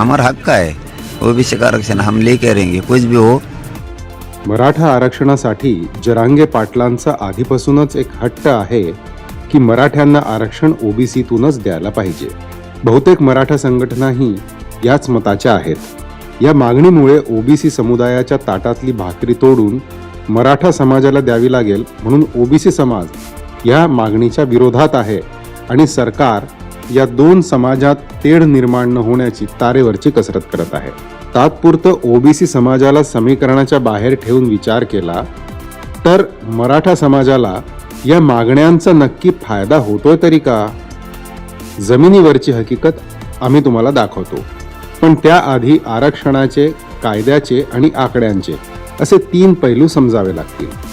हमारा हक का है ओबीसी का आरक्षण हम लेके रहेंगे कुछ भी हो। मराठा आरक्षणासाठी जरांगे पाटलांचा आधीपासूनच एक हट्ट आहे की मराठ्यांना आरक्षण ओबीसीतूनच द्यायला पाहिजे. बहुतेक मराठा संघटनाही याच मताच्या आहेत. या मागणीमुळे ओबीसी समुदायाच्या ताटातली भाकरी तोडून मराठा समाजाला द्यावी लागेल म्हणून ओबीसी समाज या मागणीच्या विरोधात आहे आणि सरकार या दोन समाजात तेढ निर्माण न होण्याची तारेवरची कसरत करत आहे. तात्पुरतं ओबीसी समाजाला समीकरणाच्या बाहेर ठेवून विचार केला तर मराठा समाजाला या मागण्यांचा नक्की फायदा होतोय तरी का? जमिनीवरची हकीकत आम्ही तुम्हाला दाखवतो. पण त्याआधी आरक्षणाचे कायद्याचे आणि आकड्यांचे असे तीन पैलू समजावे लागतील.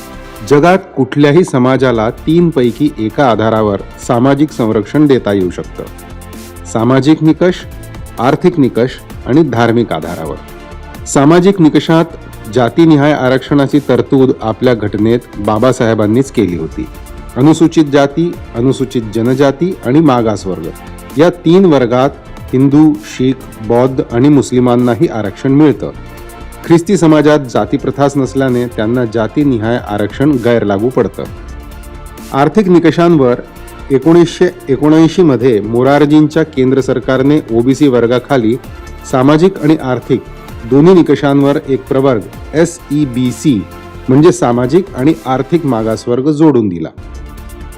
जगात कुठल्याही समाजाला तीनपैकी एका आधारावर सामाजिक संरक्षण देता येऊ शकतं. सामाजिक निकष आर्थिक निकष आणि धार्मिक आधारावर. सामाजिक निकषात जातीनिहाय आरक्षणाची तरतूद आपल्या घटनेत बाबासाहेबांनीच केली होती. अनुसूचित जाती अनुसूचित जनजाती आणि मागासवर्ग या तीन वर्गात हिंदू शीख बौद्ध आणि मुस्लिमांनाही आरक्षण मिळतं. ख्रिस्ती समाजात जातीप्रथाच नसल्याने त्यांना जातीनिहाय आरक्षण गैरलागू पडतं. आर्थिक निकषांवर एकोणीसशे एकोणऐंशीमध्ये मोरारजींच्या केंद्र सरकारने ओबीसी वर्गाखाली सामाजिक आणि आर्थिक दोन्ही निकषांवर एक प्रवर्ग एस ई बी सी म्हणजे सामाजिक आणि आर्थिक मागासवर्ग जोडून दिला.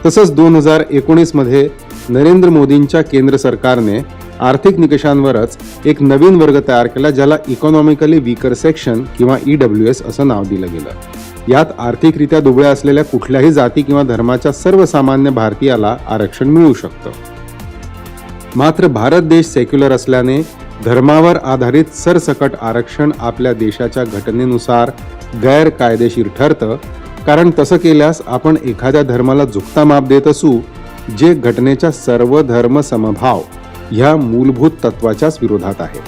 तसंच दोन हजार एकोणीसमध्ये नरेंद्र मोदींच्या केंद्र सरकारने आर्थिक निकषांवरच एक नवीन वर्ग तयार केला ज्याला इकॉनॉमिकली वीकर सेक्शन किंवा ई डब्ल्यू एस असं नाव दिलं गेलं. यात आर्थिकरित्या दुबळ्या असलेल्या कुठल्याही जाती किंवा धर्माच्या सर्वसामान्य भारतीयाला आरक्षण मिळू शकतं. मात्र भारत देश सेक्युलर असल्याने धर्मावर आधारित सरसकट आरक्षण आपल्या देशाच्या घटनेनुसार गैरकायदेशीर ठरतं. कारण तसं केल्यास आपण एखाद्या धर्माला झुकता माप देत असू जे घटनेच्या सर्व धर्म समभाव ह्या मूलभूत तत्वाच्याच विरोधात आहे.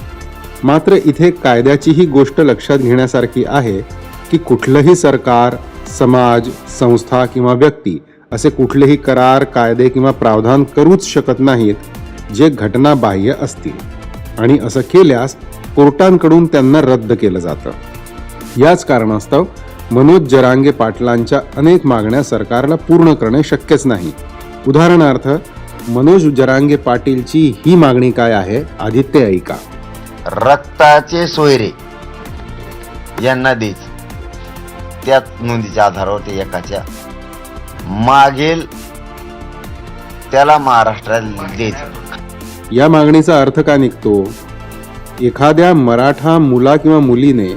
मात्र इथे कायद्याचीही गोष्ट लक्षात घेण्यासारखी आहे की कुठलंही सरकार समाज संस्था किंवा व्यक्ती असे कुठलेही करार कायदे किंवा प्रावधान करूच शकत नाहीत जे घटनाबाह्य असतील. आणि असं केल्यास कोर्टांकडून त्यांना रद्द केलं जातं. याच कारणास्तव मनोज जरांगे पाटलांच्या अनेक मागण्या सरकारला पूर्ण करणे शक्यच नाही. उदाहरणार्थ मनोज जरांगे पाटीलची ही मागणी काय आहे? आदित्य ऐका. रक्ताचे सोयरे यांना द्यायचं त्याच नोंदीच्या आधारावर ते एकाच्या मागेल त्याला महाराष्ट्राला द्यायचं या मागणीचा अर्थ का निघतो? एखाद्या मराठा मुला किंवा मुलीने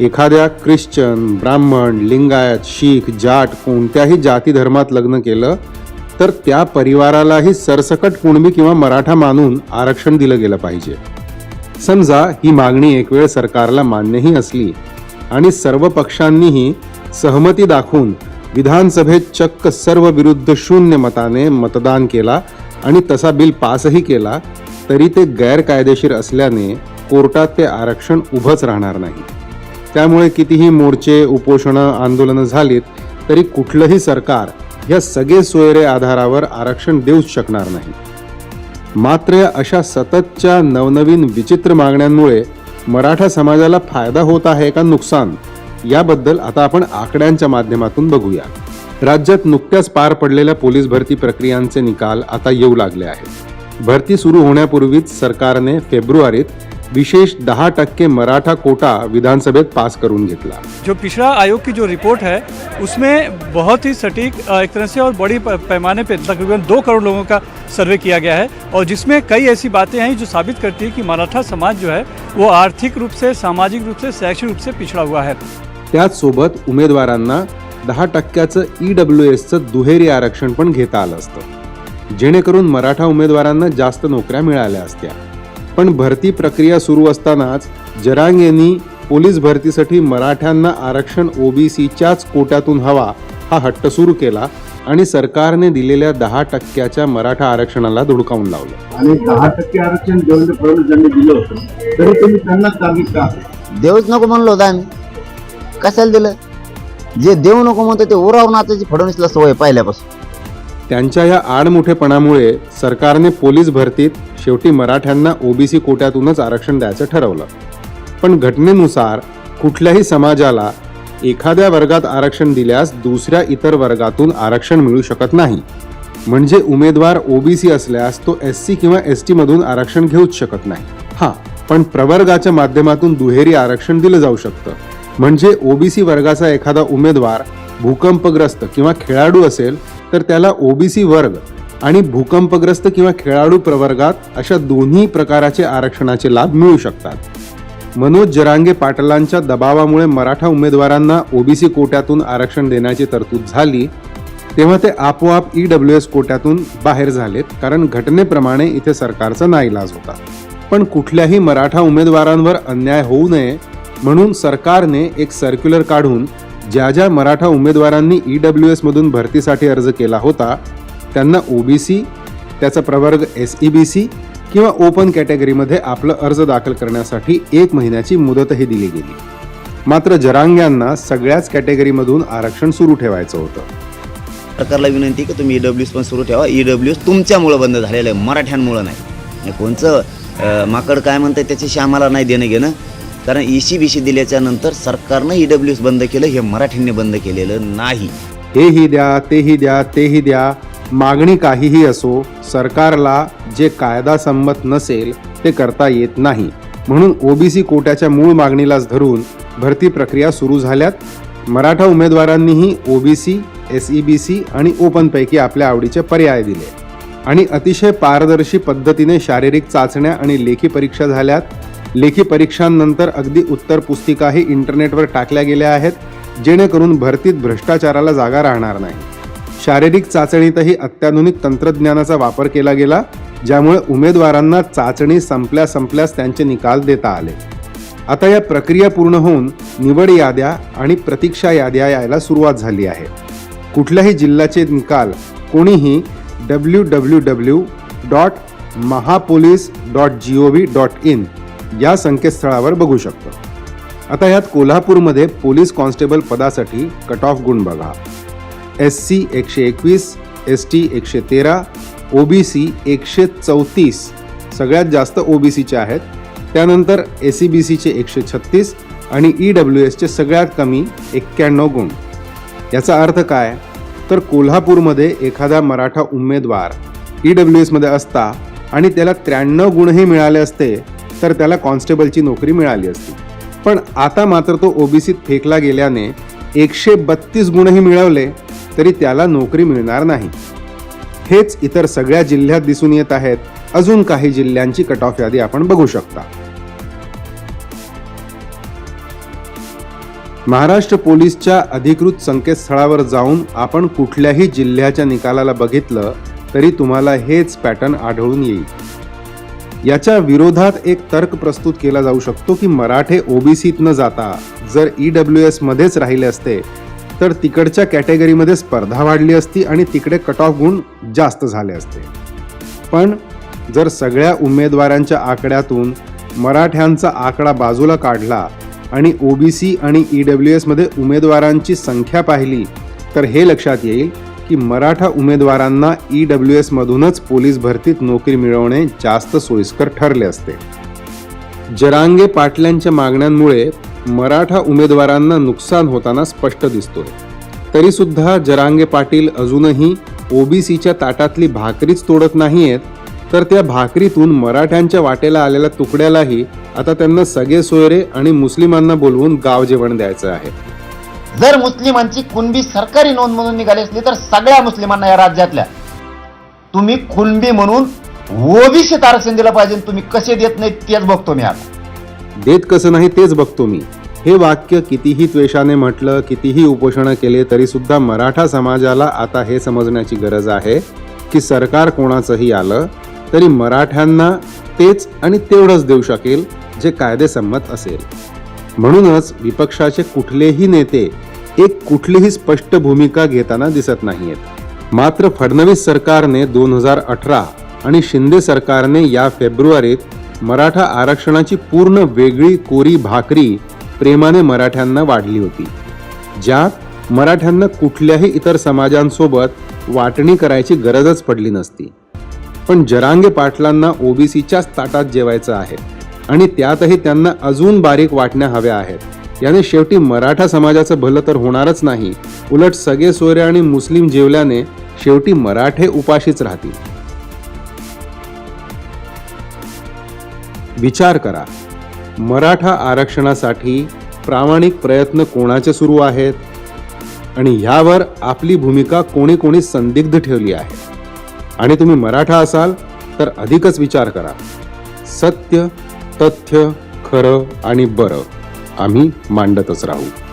एखाद्या ख्रिश्चन ब्राह्मण लिंगायत शीख जाट कोणत्याही जाती धर्मात लग्न केलं तर त्या परिवारालाही सरसकट कुणबी किंवा मराठा मानून आरक्षण दिलं गेलं पाहिजे. समजा ही मागणी एक वेळ सरकारला मान्यही असली आणि सर्व पक्षांनीही सहमती दाखवून विधानसभेत चक्क सर्व विरुद्ध शून्य मताने मतदान केला आणि तसा बिल पासही केला तरी ते गैरकायदेशीर असल्याने कोर्टात ते आरक्षण उभंच राहणार नाही. त्यामुळे कितीही मोर्चे उपोषणं आंदोलनं झालीत तरी कुठलंही सरकार या सगळे सोयरे आधारावर आरक्षण देऊच शकणार नाही. मात्र या अशा सततच्या नवनवीन विचित्र मागण्यांमुळे मराठा समाजाला फायदा होत आहे का नुकसान याबद्दल आता आपण आकड्यांच्या माध्यमातून बघूया. राज्यात नुकत्याच पार पडलेल्या पोलीस भरती प्रक्रियांचे निकाल आता येऊ लागले आहेत. भरती सुरू होण्यापूर्वीच सरकारने फेब्रुवारीत विशेष दहा टक्के मराठा कोटा विधानसभेत पास करून घेतला. जो पिछड़ा आयोग की जो रिपोर्ट है उसमें बहुत ही सटीक एक तरह से और बड़ी पैमाने पे तकरीबन दो करोड़ लोगों का सर्वे किया गया है और जिसमें कई ऐसी बातें हैं जो साबित करती है कि मराठा समाज जो है वो आर्थिक रूप से सामाजिक रूप से शैक्षणिक रूप से पिछड़ा हुआ है। त्याच सोबत उमेदवारांना दहा टक्क्याचं ई डब्ल्यू एसचं दुहेरी आरक्षण पण घेता आलं असतं. जेणेकरून मराठा उमेदवारांना जास्त नोकऱ्या मिळाल्या असत्या. पण भरती प्रक्रिया सुरू असतानाच जरांग यांनी पोलीस भरतीसाठी मराठ्यांना आरक्षण ओबीसीच्याच कोट्यातून हवा हा हट्ट सुरू केला आणि सरकारने दिलेल्या दहा टक्क्याच्या मराठा आरक्षणाला धुडकावून लावलं. आणि दहा टक्के आरक्षण देवेंद्र फडणवीस यांनी दिलं होतं. तरी तुम्ही त्यांनाच ताब्यात का? देऊच नको म्हणलो होतं आम्ही कशाला दिलं? जे देऊ नको म्हणतो ते उराव नाचायची फडणवीसला सवय पहिल्यापासून. त्यांच्या या आडमुठेपणामुळे सरकारने पोलीस भरतीत शेवटी मराठ्यांना ओबीसी कोट्यातूनच आरक्षण द्यायचं ठरवलं. पण घटनेनुसार कुठल्याही समाजाला एखाद्या वर्गात आरक्षण दिल्यास दुसऱ्या इतर वर्गातून आरक्षण मिळू शकत नाही. म्हणजे उमेदवार ओबीसी असल्यास तो एस सी किंवा एस टीमधून आरक्षण घेऊच शकत नाही. हा पण प्रवर्गाच्या माध्यमातून दुहेरी आरक्षण दिलं जाऊ शकतं. म्हणजे ओबीसी वर्गाचा एखादा उमेदवार भूकंपग्रस्त किंवा खेळाडू असेल तर त्याला ओबीसी वर्ग आणि भूकंपग्रस्त किंवा खेळाडू प्रवर्गात अशा दोन्ही प्रकाराचे आरक्षणाचे लाभ मिळू शकतात. मनोज जरांगे पाटलांच्या दबावामुळे मराठा उमेदवारांना ओबीसी कोट्यातून आरक्षण देण्याची तरतूद झाली तेव्हा ते आपोआप ई डब्ल्यू एस कोट्यातून बाहेर झालेत कारण घटनेप्रमाणे इथे सरकारचा नाईलाज होता. पण कुठल्याही मराठा उमेदवारांवर अन्याय होऊ नये म्हणून सरकारने एक सर्क्युलर काढून ज्या ज्या मराठा उमेदवारांनी ई डब्ल्यू एसमधून भरतीसाठी अर्ज केला होता त्यांना ओबीसी त्याचा प्रवर्ग एस ई बी सी किंवा ओपन कॅटेगरीमध्ये आपलं अर्ज दाखल करण्यासाठी एक महिन्याची मुदतही दिली गेली. मात्र जरांग्यांना सगळ्याच कॅटेगरीमधून आरक्षण सुरू ठेवायचं होतं. सरकारला विनंती की तुम्ही ईडब्ल्यूएस पण सुरू ठेवा. ईडब्ल्यूएस तुमच्यामुळं बंद झालेलं आहे मराठ्यांमुळं नाही. आणि कोणचं अं, माकड काय म्हणतं त्याच्याशी आम्हाला नाही देणं घेणं. कारण ईसी बीसी दिल्याच्या नंतर सरकारनं ईडब्ल्यूएस बंद केलं हे मराठ्यांनी बंद केलेलं नाही. हेही द्या तेही द्या तेही द्या. मागणी काहीही असो सरकारला जे कायदा संमत नसेल ते करता येत नाही. म्हणून ओबीसी कोट्याच्या मूळ मागणीलाच धरून भरती प्रक्रिया सुरू झाल्यात. मराठा उमेदवारांनीही OBC S E B C आणि ओपनपैकी आपल्या आवडीचे पर्याय दिले. आणि अतिशय पारदर्शी पद्धतीने शारीरिक चाचण्या आणि लेखी परीक्षा झाल्यात. लेखी परीक्षांनंतर अगदी उत्तर पुस्तिकाही इंटरनेटवर टाकल्या गेल्या आहेत जेणेकरून भरतीत भ्रष्टाचाराला जागा राहणार नाही. शारीरिक चाचणीतही अत्याधुनिक तंत्रज्ञानाचा वापर केला गेला ज्यामुळे उमेदवारांना चाचणी संपल्या संपल्यास त्यांचे निकाल देता आले. आता या प्रक्रिया पूर्ण होऊन निवड याद्या आणि प्रतीक्षा याद्या यायला सुरुवात झाली आहे. कुठल्याही जिल्ह्याचे निकाल कोणीही W W W dot Mahapolice dot G O V dot in या संकेतस्थळावर बघू शकतो. आता यात कोल्हापूरमध्ये पोलीस कॉन्स्टेबल पदासाठी कट ऑफ गुण बघा. एस सी एकशे एकवीस एस टी एकशे तेरा ओ बी सी एकशे चौतीस सगळ्यात जास्त ओ बी सीचे आहेत. त्यानंतर ए सी बी सीचे एकशे छत्तीस आणि ई डब्ल्यू एसचे सगळ्यात कमी एक्क्याण्णव गुण. याचा अर्थ काय? तर कोल्हापूरमध्ये एखादा मराठा उमेदवार ई डब्ल्यू एसमध्ये असता आणि त्याला त्र्याण्णव गुणही मिळाले असते तर त्याला कॉन्स्टेबलची नोकरी मिळाली असती. पण आता मात्र तो ओबीसीत फेकला गेल्याने एकशे बत्तीस गुणही मिळवले तरी त्याला नोकरी मिळणार नाही. हेच इतर सगळ्या जिल्ह्यात दिसून येत आहेत. अजून काही जिल्ह्यांची कट ऑफ यादी आपण बघू शकता. महाराष्ट्र पोलीसच्या अधिकृत संकेतस्थळावर जाऊन आपण कुठल्याही जिल्ह्याच्या निकालाला बघितलं तरी तुम्हाला हेच पॅटर्न आढळून येईल. याच्या विरोधात एक तर्क प्रस्तुत केला जाऊ शकतो की मराठे ओबीसीत न जाता. जर ई डब्ल्यू एसमध्येच राहिले असते तर तिकडच्या कॅटेगरीमध्ये स्पर्धा वाढली असती आणि तिकडे कट ऑफ गुण जास्त झाले असते. पण जर सगळ्या उमेदवारांच्या आकड्यातून मराठ्यांचा आकडा बाजूला काढला आणि ओबीसी आणि ई डब्ल्यू एसमध्ये उमेदवारांची संख्या पाहिली तर हे लक्षात येईल की मराठा उमेदवारांना ई डब्ल्यू एसमधूनच पोलीस भरतीत नोकरी मिळवणे जास्त सोयीस्कर ठरले असते. जरांगे पाटलांच्या मागण्यांमुळे मराठा उमेदवारांना नुकसान होताना स्पष्ट दिसतोय. तरीसुद्धा जरांगे पाटील अजूनही ओबीसीच्या ताटातली भाकरीच तोडत नाहीयेत तर त्या भाकरीतून मराठ्यांच्या वाटेला आलेल्या तुकड्यालाही आता त्यांना सगळे सोयरे आणि मुस्लिमांना बोलवून गाव जेवण द्यायचं आहे. जर मुस्लिमांची कुणबी सरकारी नोंद म्हणून निघाली असली तर सगळ्या मुस्लिमांना या राज्यातल्या. तुम्ही कुणबी म्हणून ओबीसी आरक्षण दिलं पाहिजे तुम्ही कसे देत नाही तेच बघतो मी आता. देत कसं नाही तेच बघतो मी. हे वाक्य कितीही त्वेषाने म्हटलं कितीही उपोषणं केले तरी सुद्धा मराठा समाजाला आता हे समजण्याची गरज आहे की सरकार कोणाचंही आलं तरी मराठ्यांना तेच आणि तेवढंच देऊ शकेल जे कायदेसंमत असेल. म्हणूनच विपक्षाचे कुठलेही नेते एक कुठलीही स्पष्ट भूमिका घेताना दिसत नाहीयेत. मात्र फडणवीस सरकारने दोन हजार अठरा आणि शिंदे सरकारने या फेब्रुवारीत मराठा आरक्षणाची पूर्ण वेगळी कोरी भाकरी प्रेमाने मराठ्यांना वाढली होती ज्यात मराठ्यांना कुठल्याही इतर समाजांसोबत वाटणी करायची गरजच पडली नसती. पण जरांगे पाटलांना ओबीसीच्याच ताटात जेवायचं आहे आणि त्यातही त्यांना अजून बारीक वाटण्या हव्या आहेत. याने शेवटी मराठा समाजाचं भलं तर होणारच नाही उलट सगळे सोयरे आणि मुस्लिम जेवल्याने शेवटी मराठे उपाशीच राहतील. विचार करा. मराठा आरक्षणासाठी प्रामाणिक प्रयत्न कोणाचे सुरू आहेत? आणि ह्यावर आपली भूमिका कोणी कोणी संदिग्ध ठेवली आहे? आणि तुम्ही मराठा असाल तर अधिकच विचार करा. सत्य तथ्य खरं आणि बरं. आम्ही मांडतच राहू.